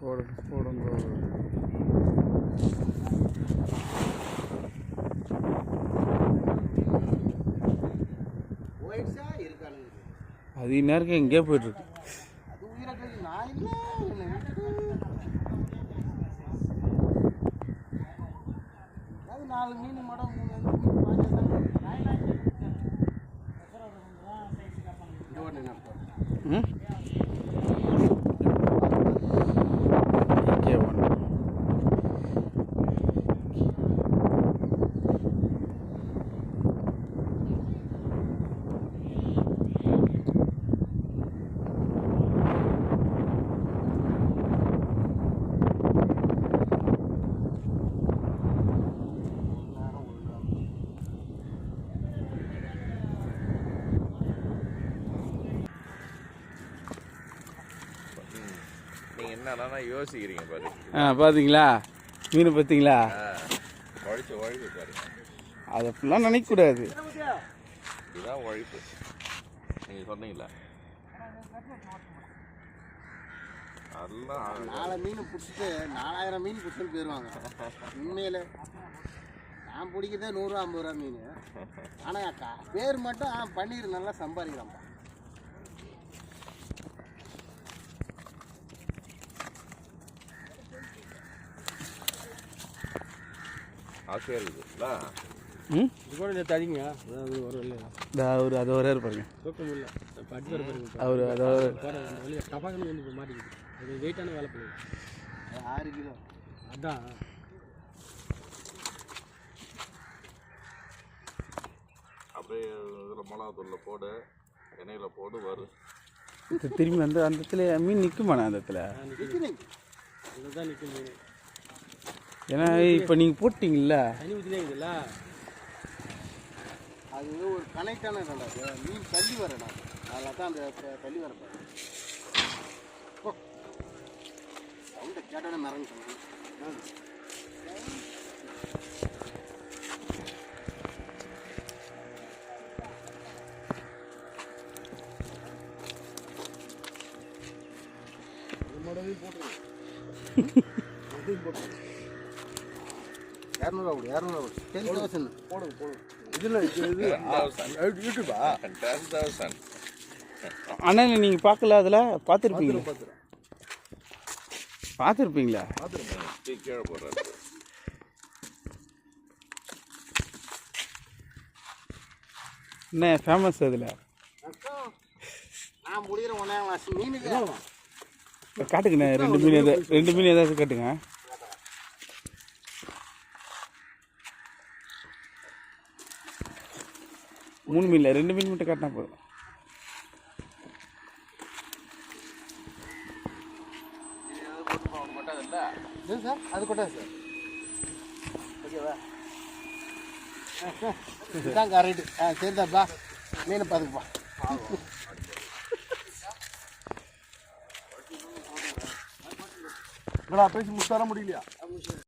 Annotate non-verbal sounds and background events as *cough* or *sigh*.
போடுங்க போடுங்க. அது இந்நேரம் எங்கேயோ போயிட்டுருக்கு. அது உயிரை கழிச்சு நான் இல்லை என்னை விட்டு அது நாலு மீன் மடம் மூணு ம்? நீங்க என்னன்னா யோசிக்கிறீங்க பாரு. ஆ பார்த்தீங்களா மீன் பார்த்தீங்களா உழைச்சு உழைப்பு பாருங்க அதை ஃபுல்லாக நினைக்கக்கூடாது இதுதான் உழைப்பு நீங்க சொன்னீங்களா அதெல்லாம் நாலு மீன் பிடிச்சிட்டு நாலாயிரம் மீன் பிடிச்சிட்டு போயிடுவாங்க உண்மையில. நான் பிடிக்கிறதே நூறுரூவா ஐம்பது ரூபா மீன். ஆனால் அக்கா பேர் மட்டும் ஆ, பன்னீர் நல்லா சம்பாதிக்கலாம்ப்பா ஆசையா இருக்குதுல்ல ம் இது கூட நேற்று அதிகங்க அதாவது ஒரு இல்லை இந்த அவர் அது ஒரே பாருங்க. தூக்கம் இல்லை. இப்போ அடி வர பாருங்க. அவர் அதாவது மாட்டிக்குது. அது வெயிட்டான வேலை பண்ணுது. அது ஆறு கிலோ. அதான். அப்படியே இதில் மிளகாத்தூள்ல போடு எண்ணெயில போடு வரும் இது திரும்பி அந்த அந்த இடத்துல மீன் நிற்குமாண்ணா அந்த இடத்துல? நிற்கிறேன் அங்கே தான் நிற்கும் ஏன்னா இப்போ நீங்கள் போட்டிங்கல்ல? தண்ணி ஊற்றிலே இருக்குதுல்ல அது ஒரு கனெக்டான இடம்டா அது. மீன் தள்ளி வர இடம். அதில் தான் அந்த தள்ளி வர சவுண்டை கேட்டானே மறந்து சொன்னேன் *laughs* இரநூறுவா கொடு இரநூறுவா கொடு. டென் தௌசண்ட் போடுங்க போடுங்க இதில் இது யூடியூபா டென் தௌசண்ட் அண்ணா நீங்கள் பார்க்கல அதில்? பார்த்துருப்பீங்க பார்த்துருப்பீங்களா? கீழே போடுறாரு என்ன ஃபேமஸ் அதில். நான் முடிகிற காட்டுங்கண்ணே ரெண்டு மீன் எதாவது ரெண்டு மீன் ஏதாவது காட்டுங்க. மூணு மீன் இல்லை ரெண்டு மீன் மட்டும் காட்டினா போதும். இது சார் அது கொட்டா சார். ஓகேவா? இதுதான் கரெக்டு ஆ சரிதாப்பா மீனை பார்த்துக்குப்பா. பேசி முஸ்தார முடியலையா?